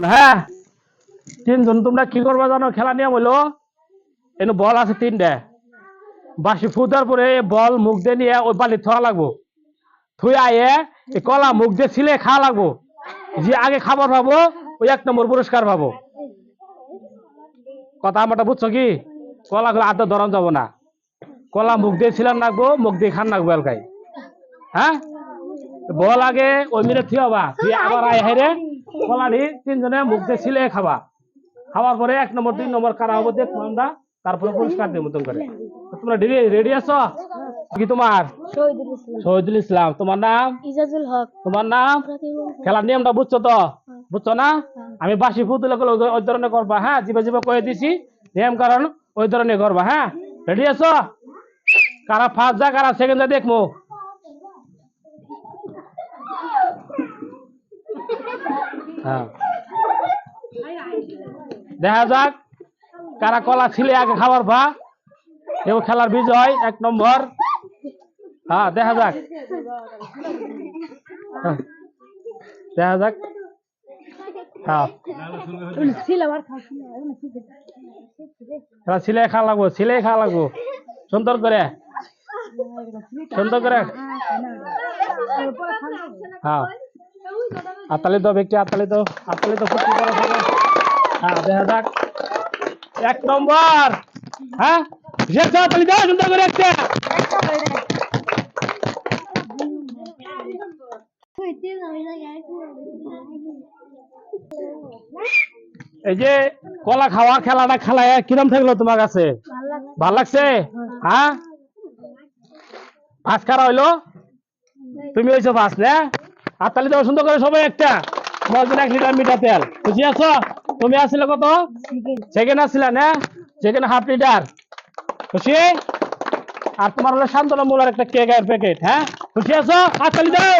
হ্যাঁ তিনজন, তোমরা কি করবা জানো? খেলা নিয়ম হইল, এনে বল আছে তিনটে। বাসি ফুটার পরে বল মুখ দিয়ে নিয়ে ওই বালি থোয়া লাগবো। থুই আয়ে এই কলা মুখ দিয়ে ছিলে খাওয়া লাগবো। যে আগে খাবার পাবো ওই এক নম্বর পুরস্কার পাবো কথা আমারটা বুঝছ কি? কলা করে আদর ধরন যাব না। কলা মুখ দিয়ে ছিলাম লাগবো, মুখ দিয়ে খান লাগবো এলকাই হ্যাঁ? বল আগে, ওই মিলে থিয়াবা তুই আবার আয় হেরে কলা তিনজনে মুখ দিয়ে ছিলে খাবা। খাওয়ার পরে এক নম্বর দুই নম্বর কারা হব দেখব আমরা তারপরে পুরস্কার দেবো মতন করে। তোমরা রেডি আছো? কি তোমার? শহীদুল ইসলাম। তোমার নাম? ইজাজুল হক। তোমার নাম? খেলার নিয়মটা বুঝছ তো? বুঝছ না? আমি বাসি ফুতুলে ওই ধরনের করবা হ্যাঁ? জিবা জিবা কয়ে দিছি নিয়ম কারণ ওই ধরনের করবা হ্যাঁ? রেডি আছো? কারা ফার্স্ট যা কারা সেকেন্ড যা দেখব। দেখা যাক কারা কলা ছিলে আগে খাবার ভা। কেউ খেলার বিজয় এক নম্বর। হ্যাঁ দেখা যাক। হ্যাঁ, দেখা যাক। হ্যাঁ। সুন্দর করে। সুন্দর করে। হ্যাঁ। তো আতালি তো ফুটি। হ্যাঁ দেখা যাক। এক নম্বর। হ্যাঁ আতালি দাও, সুন্দর করে একটা। এই যে কলা খাওয়া খেলাটা খেলায় কিরম থাকল তোমার কাছে? ভালো লাগছে? হ্যাঁ? ভাত খারা হইল? তুমি হয়েছো ভাত না? তাহলে তো সুন্দর করে সবাই একটা। বলছেন এক লিটার মিঠা তেল। বুঝি আছো? তুমি আসলে কত? সেকেন্ড আসছিলা না? Second half litre. খুশি? আর তোমার হলো শান্তলা মূলার একটা কেকের প্যাকেট হ্যাঁ? খুশি আছো? হাত তালি দাও।